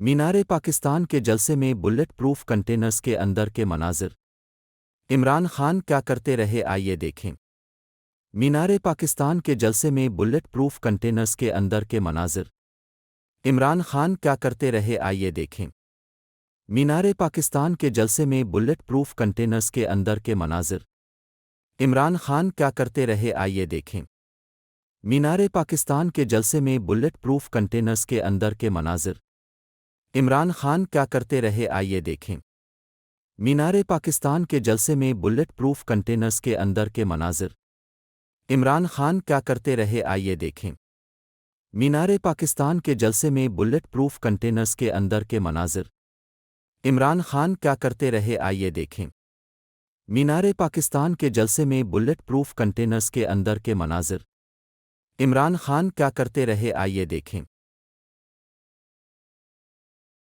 मीनार पाकिस्तान के जलसे में बुलेट प्रूफ कंटेनर्स के अंदर के मनाजिर। इमरान खान क्या करते रहे आइए देखें। मीनार पाकिस्तान के जलसे में बुलेट प्रूफ कंटेनर्स के अंदर के मनाजिर। इमरान खान क्या करते रहे आइए देखें। मीनार पाकिस्तान के जलसे में बुलेट प्रूफ कंटेनर्स के अंदर के मनाजिर। इमरान खान क्या करते रहे आइए देखें। मीनार पाकिस्तान के जलसे में बुलेट प्रूफ कंटेनर्स के अंदर के मनाजिर। इमरान खान क्या करते रहे आइए देखें। मीनार पाकिस्तान के जलसे में बुलेट प्रूफ कंटेनर्स के अंदर के मनाजिर। इमरान खान क्या करते रहे आइए देखें। मीनार पाकिस्तान के जलसे में बुलेट प्रूफ कंटेनर्स के अंदर के मनाजिर। इमरान खान क्या करते रहे आइए देखें। मीनार पाकिस्तान के जलसे में बुलेट प्रूफ कंटेनर्स के अंदर के मनाजिर। इमरान खान क्या करते रहे आइए देखें।